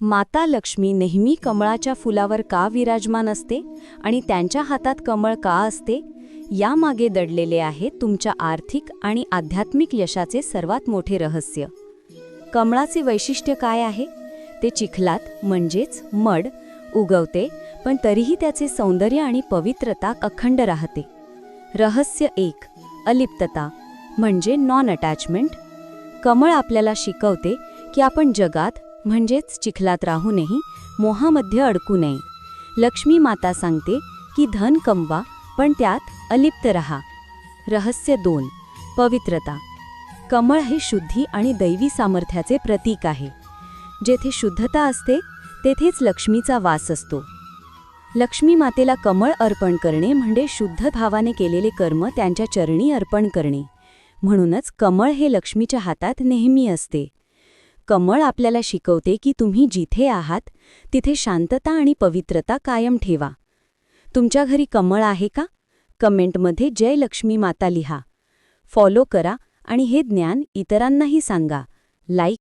माता लक्ष्मी नेहमी कमळाच्या फुलावर का विराजमान असते आणि त्यांच्या हातात कमळ का असते? यामागे दडलेले आहे तुमच्या आर्थिक आणि आध्यात्मिक यशाचे सर्वात मोठे रहस्य. कमळाचे वैशिष्ट्य काय आहे? ते चिखलात म्हणजेच मड उगवते पण तरीही त्याचे सौंदर्य आणि पवित्रता अखंड राहते. रहस्य एक अलिप्तता म्हणजे नॉन अटॅचमेंट कमळ आपल्याला शिकवते की आपण जगात म्हणजेच चिखलात राहूनही मोहामध्ये अडकू नये. लक्ष्मी माता सांगते की धन कमवा पण त्यात अलिप्त रहा. रहस्य दोन. पवित्रता. कमळ हे शुद्धी आणि दैवी सामर्थ्याचे प्रतीक आहे. जेथे शुद्धता असते तेथेच लक्ष्मीचा वास असतो. लक्ष्मी मातेला कमळ अर्पण करणे म्हणजे शुद्ध भावाने केलेले कर्म त्यांच्या चरणी अर्पण करणे. म्हणूनच कमळ हे लक्ष्मीच्या हातात नेहमी असते. कमळ आपल्याला शिकवते की तुम्ही जिथे आहात तिथे शांतता आणि पवित्रता कायम ठेवा. तुमच्या घरी कमळ आहे का? कमेंटमध्ये जय लक्ष्मी माता लिहा. फॉलो करा आणि हे ज्ञान इतरांनाही सांगा. लाईक